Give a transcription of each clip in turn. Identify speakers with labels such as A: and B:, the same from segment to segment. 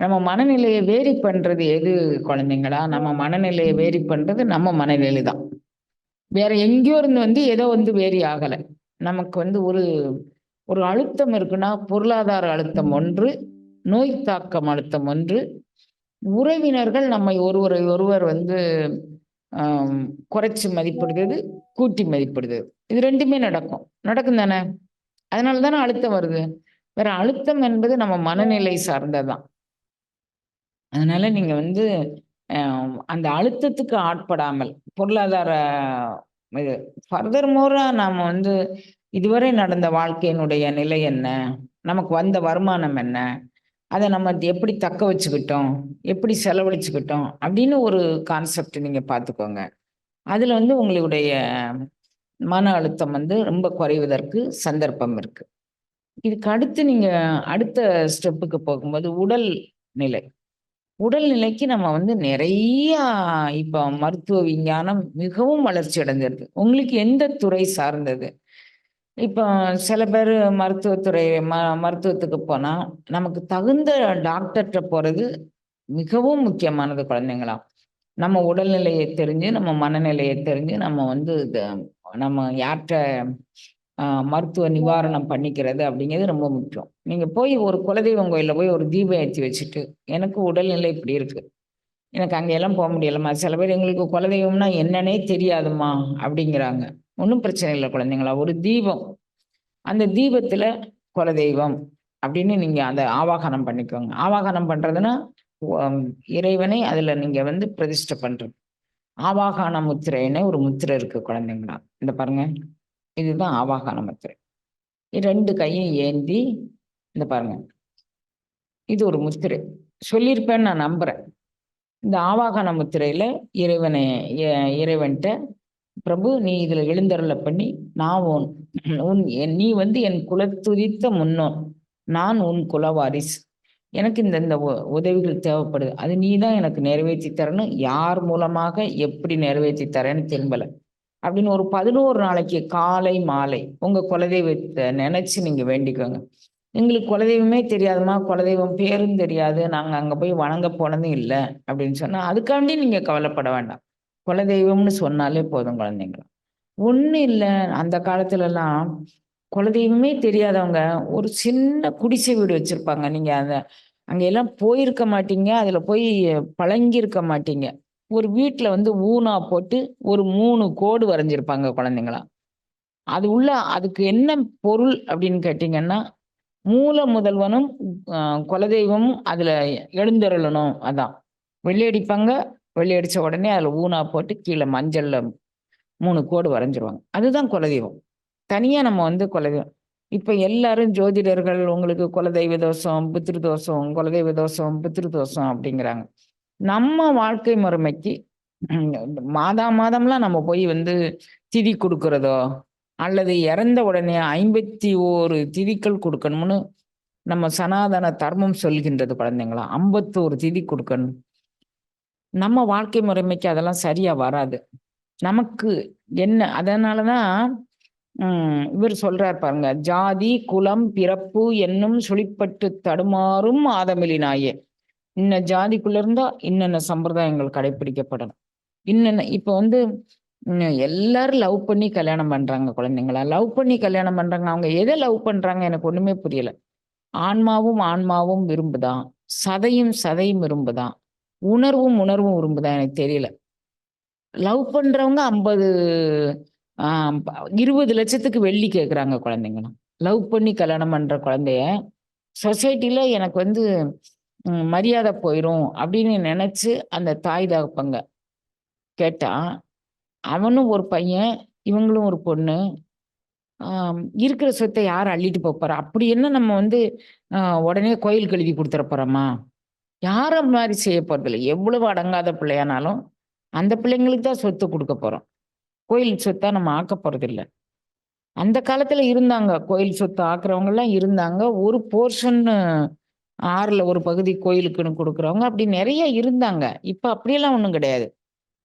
A: நம்ம மனநிலையை வேரி பண்றது எது குழந்தைங்களா? நம்ம மனநிலையை வேரி பண்றது நம்ம மனநிலை தான் வேற எங்கேயோ இருந்து வந்து ஏதோ வந்து வேரி ஆகலை. நமக்கு வந்து ஒரு ஒரு அழுத்தம் இருக்குன்னா பொருளாதார அழுத்தம் ஒன்று நோய் தாக்கம் அழுத்தம் ஒன்று. உறவினர்கள் நம்மை ஒருவரை ஒருவர் வந்து குறைச்சி மதிப்பிடுறது கூட்டி மதிப்பிடுது இது ரெண்டுமே நடக்கும். நடக்கும் தானே? அதனால தானே அழுத்தம் வருது. வேற அழுத்தம் என்பது நம்ம மனநிலை சார்ந்ததுதான். அதனால நீங்க வந்து அந்த அழுத்தத்துக்கு ஆட்படாமல் பொருளாதார இது ஃபர்தர் மோரா நாம் வந்து இதுவரை நடந்த வாழ்க்கையினுடைய நிலை என்ன? நமக்கு வந்த வருமானம் என்ன? அதை நம்ம எப்படி தக்க வச்சுக்கிட்டோம்? எப்படி செலவழிச்சுக்கிட்டோம்? அப்படின்னு ஒரு கான்செப்ட் நீங்கள் பார்த்துக்கோங்க. அதில் வந்து உங்களுடைய மன அழுத்தம் வந்து ரொம்ப குறைவதற்கு சந்தர்ப்பம் இருக்குது இதுக்கு அடுத்து நீங்கள் அடுத்த ஸ்டெப்புக்கு போகும்போது உடல் நிலை. உடல்நிலைக்கு நம்ம வந்து நிறைய இப்போ மருத்துவ விஞ்ஞானம் மிகவும் வளர்ச்சி அடைஞ்சிருக்கு. உங்களுக்கு எந்த துறை சார்ந்தது? இப்போ சில பேர் மருத்துவத்துறை ம மருத்துவத்துக்கு போனால் நமக்கு தகுந்த டாக்டர்கிட்ட போகிறது மிகவும் முக்கியமானது குழந்தைங்களா நம்ம உடல்நிலையை தெரிஞ்சு நம்ம மனநிலையை தெரிஞ்சு நம்ம வந்து நம்ம யார்கிட்ட மருத்துவ நிவாரணம் பண்ணிக்கிறது அப்படிங்கிறது ரொம்ப முக்கியம். நீங்கள் போய் ஒரு குலதெய்வம் கோயிலில் போய் ஒரு தீபம் ஏற்றி வச்சுட்டு எனக்கு உடல்நிலை இப்படி இருக்குது எனக்கு அங்கெல்லாம் போக முடியலம்மா. சில பேர் எங்களுக்கு குலதெய்வம்னா என்னன்னே தெரியாதுமா அப்படிங்கிறாங்க. ஒன்றும் பிரச்சனை இல்லை குழந்தைங்களா. ஒரு தீபம். அந்த தீபத்தில் குலதெய்வம் அப்படின்னு நீங்கள் அந்த ஆவாகனம் பண்ணிக்கோங்க. ஆவாகனம் பண்ணுறதுன்னா இறைவனை அதில் நீங்கள் வந்து பிரதிஷ்டை பண்ணுறது ஆவாகன முத்திரைன்னு ஒரு முத்திரை இருக்குது குழந்தைங்களா. இந்த பாருங்கள் இதுதான் ஆவாகான முத்திரை. ரெண்டு கையும் ஏந்தி இந்த பாருங்க. இது ஒரு முத்திரை. சொல்லியிருப்பேன்னு நான் நம்புறேன். இந்த ஆவாகன முத்திரையில இறைவனை இறைவன்கிட்ட பிரபு நீ இதுல எழுந்தருளை பண்ணி நான் உன் உன் நீ வந்து என் குலத்துதித்த முன்னோன். நான் உன் குலவாரிஸ் எனக்கு இந்த இந்த உதவிகள் தேவைப்படுது. அது நீ தான் எனக்கு நிறைவேற்றி தரணும். யார் மூலமாக எப்படி நிறைவேற்றி தரேன்னு திரும்பலை. அப்படின்னு ஒரு பதினோரு நாளைக்கு காலை மாலை உங்க குலதெய்வத்தை நினைச்சு நீங்க வேண்டிக்கோங்க. எங்களுக்கு குலதெய்வமே தெரியாதுமா குலதெய்வம் பேரும் தெரியாது. நாங்க அங்க போய் வணங்க போனதும் இல்லை அப்படின்னு சொன்னா அதுக்காண்டி நீங்க கவலைப்பட வேண்டாம். குலதெய்வம்னு சொன்னாலே போதும் குழந்தைங்களா. ஒன்றும் இல்லை அந்த காலத்துல எல்லாம் குலதெய்வமே தெரியாதவங்க ஒரு சின்ன குடிசை வீடு வச்சிருப்பாங்க. நீங்க அந்த அங்க எல்லாம் போயிருக்க மாட்டீங்க அதுல போய் பழங்கி இருக்க மாட்டீங்க. ஒரு வீட்டுல வந்து ஊனா போட்டு ஒரு மூணு கோடு வரைஞ்சிருப்பாங்க குழந்தைங்களா. அது உள்ள அதுக்கு என்ன பொருள் அப்படின்னு கேட்டீங்கன்னா மூல முதல்வனும் குலதெய்வமும் அதுல எழுந்தருளணும் அதான். வெள்ளையடிப்பாங்க வெள்ளையடிச்ச உடனே அதுல ஊனா போட்டு கீழே மஞ்சள்ல மூணு கோடு வரைஞ்சிருவாங்க. அதுதான் குலதெய்வம். தனியா நம்ம வந்து குலதெய்வம். இப்ப எல்லாரும் ஜோதிடர்கள் உங்களுக்கு குலதெய்வ தோஷம் பித்திரு தோஷம் குலதெய்வ தோஷம் பித்திரு தோஷம் அப்படிங்கிறாங்க. நம்ம வாழ்க்கை முறைமைக்கு மாதா மாதம்லாம் நம்ம போய் வந்து திதி கொடுக்கறதோ அல்லது இறந்த உடனே ஐம்பத்தி ஓரு திதிக்கள் கொடுக்கணும்னு நம்ம சனாதன தர்மம் சொல்கின்றது குழந்தைங்களா? ஐம்பத்தோரு திதி கொடுக்கணும். நம்ம வாழ்க்கை முறைமைக்கு அதெல்லாம் சரியா வராது. நமக்கு என்ன அதனாலதான் இவர் சொல்றார் பாருங்க ஜாதி குலம் பிறப்பு என்னும் சுழிப்பட்டு தடுமாறும் ஆதமிலினாயே. இன்ன ஜாதிக்குள்ள இருந்தா இன்னென்ன சம்பிரதாயங்கள் கடைபிடிக்கப்படணும் இன்னென்ன இப்ப வந்து எல்லாரும் லவ் பண்ணி கல்யாணம் பண்றாங்க குழந்தைங்களா? லவ் பண்ணி கல்யாணம் பண்றாங்க. அவங்க எதை லவ் பண்றாங்க எனக்கு ஒண்ணுமே புரியல. ஆன்மாவும் ஆன்மாவும் விரும்புதான் சதையும் சதையும் விரும்புதான் உணர்வும் உணர்வும் விரும்புதான் எனக்கு தெரியல. லவ் பண்றவங்க ஐம்பது இருபது லட்சத்துக்கு வெள்ளி கேட்குறாங்க குழந்தைங்களாம் லவ் பண்ணி கல்யாணம் பண்ற குழந்தைய சொசைட்டில எனக்கு வந்து மரியாதை போயிடும் அப்படின்னு நினைச்சு அந்த தாய் தகப்பங்க கேட்டா அவனும் ஒரு பையன் இவங்களும் ஒரு பொண்ணு. இருக்கிற சொத்தை யார் அள்ளிட்டு போறா? அப்படி என்ன நம்ம வந்து உடனே கோயில் கழுவி கொடுத்துட போறோமா? யாரும் மாதிரி செய்ய போறதில்லை. எவ்வளவு அடங்காத பிள்ளையானாலும் அந்த பிள்ளைங்களுக்கு தான் சொத்து கொடுக்க போறோம். கோயில் சொத்தா நம்ம ஆக்க போறதில்ல. அந்த காலத்துல இருந்தாங்க. கோயில் சொத்து ஆக்குறவங்க எல்லாம் இருந்தாங்க. ஒரு போர்ஷன் ஆறுல ஒரு பகுதி கோயிலுக்குன்னு கொடுக்குறவங்க அப்படி நிறைய இருந்தாங்க. இப்ப அப்படியெல்லாம் ஒன்றும் கிடையாது.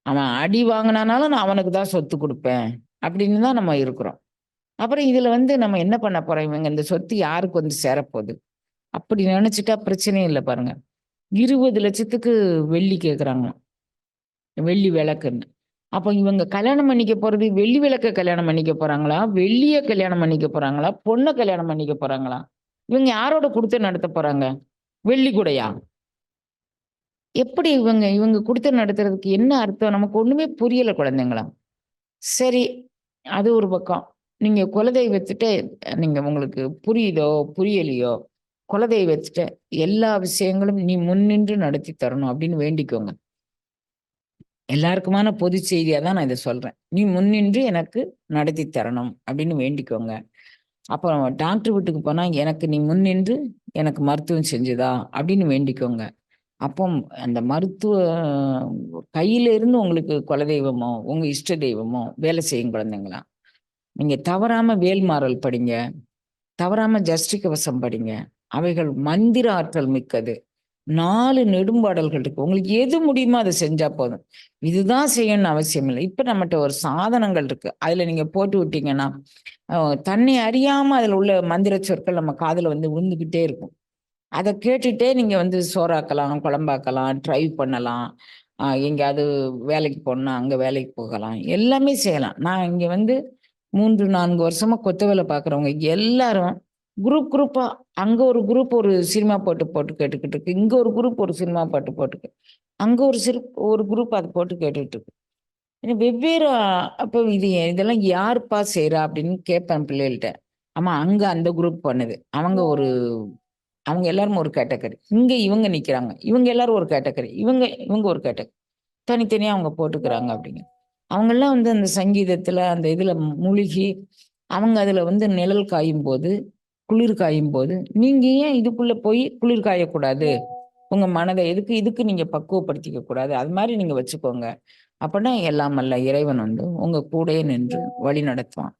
A: அவன் அடி வாங்கினானாலும் நான் அவனுக்கு தான் சொத்து கொடுப்பேன் அப்படின்னு தான் நம்ம இருக்கிறோம். அப்புறம் இதுல வந்து நம்ம என்ன பண்ண போறோம்? இவங்க இந்த சொத்து யாருக்கு வந்து சேரப்போகுது? அப்படி நினைச்சிட்டா பிரச்சனையும் இல்லை பாருங்க. இருபது லட்சத்துக்கு வெள்ளி கேட்குறாங்களாம் வெள்ளி விளக்குன்னு. அப்போ இவங்க கல்யாணம் பண்ணிக்க போறது வெள்ளி விளக்க கல்யாணம் பண்ணிக்க போறாங்களா? வெள்ளிய கல்யாணம் பண்ணிக்க போறாங்களா? பொண்ணை கல்யாணம் பண்ணிக்க போறாங்களா? இவங்க யாரோட கொடுத்து நடத்த போறாங்க? வெள்ளி கூடையா எப்படி இவங்க இவங்க கொடுத்து நடத்துறதுக்கு என்ன அர்த்தம்? நமக்கு ஒண்ணுமே புரியல குழந்தைங்களா? சரி அது ஒரு பக்கம். நீங்க குலதெய்வத்திட்ட நீங்க உங்களுக்கு புரியுதோ புரியலையோ குலதெய்வத்திட்ட எல்லா விஷயங்களும் நீ முன்னின்று நடத்தி தரணும் அப்படின்னு வேண்டிக்கோங்க. எல்லாருக்குமான பொது செய்தியா தான் நான் இதை சொல்றேன். நீ முன்னின்று எனக்கு நடத்தி தரணும் அப்படின்னு வேண்டிக்கோங்க. அப்போ டாக்டர் வீட்டுக்கு போனால் எனக்கு நீ முன்னின்று எனக்கு மருத்துவம் செஞ்சுதா அப்படின்னு வேண்டிக்கோங்க. அப்போ அந்த மருத்துவ கையிலிருந்து உங்களுக்கு குலதெய்வமோ உங்கள் இஷ்ட தெய்வமோ வேலை செய்யும் குழந்தைங்களா? நீங்கள் தவறாமல் வேல்மாறல் படிங்க. தவறாமல் ஜஸ்டி கவசம் படிங்க. அவைகள் மந்திர ஆற்றல் மிக்கது. நாலு நெடும்பாடல்கள் இருக்கு. உங்களுக்கு எது முடியுமோ அதை செஞ்சா போதும். இதுதான் செய்யணும்னு அவசியம் இல்லை இப்ப நம்மகிட்ட ஒரு சாதனங்கள் இருக்கு. அதுல நீங்க போட்டு விட்டீங்கன்னா தன்னை அறியாம அதுல உள்ள மந்திர சொற்கள் நம்ம காதுல வந்து விழுந்துகிட்டே இருக்கும். அதை கேட்டுட்டே நீங்க வந்து சோறாக்கலாம் குழம்பாக்கலாம் ட்ரைவ் பண்ணலாம். எங்கேயாவது வேலைக்கு போனா அங்க வேலைக்கு போகலாம். எல்லாமே செய்யலாம். நான் இங்க வந்து மூன்று நான்கு வருஷமா கொத்த வேலை பார்க்குறவங்க எல்லாரும் குரூப் குரூப்பா அங்க ஒரு குரூப் ஒரு சினிமா பாட்டு போட்டு கேட்டுக்கிட்டு இருக்கு. இங்க ஒரு குரூப் ஒரு சினிமா பாட்டு போட்டு அங்க ஒரு சிறு ஒரு குரூப் அதை போட்டு கேட்டுட்டு இருக்கு. வெவ்வேறு அப்போ இது இதெல்லாம் யாருப்பா செய்யறா அப்படின்னு கேட்பேன் பிள்ளைகள்கிட்ட ஆமா அங்க அந்த குரூப் பண்ணுது. அவங்க ஒரு அவங்க எல்லாரும் ஒரு கேட்டகரி இங்க இவங்க நிக்கிறாங்க. இவங்க எல்லாரும் ஒரு கேட்டகரி இவங்க இவங்க ஒரு கேட்டகரி தனித்தனியா அவங்க போட்டுக்கிறாங்க அப்படிங்க அவங்கெல்லாம் வந்து அந்த சங்கீதத்துல அந்த இதுல மூழ்கி அவங்க அதுல வந்து நிழல் காயும் போது குளிர் காயும் போது நீங்க ஏன் இதுக்குள்ள போய் குளிர் காயக்கூடாது உங்க மனதை எதுக்கு இதுக்கு நீங்க பக்குவப்படுத்திக்க கூடாது? அது மாதிரி நீங்க வச்சுக்கோங்க. அப்படின்னா எல்லாம் அல்ல இறைவன் வந்து உங்க கூடயே நின்று வழி நடத்துவான்.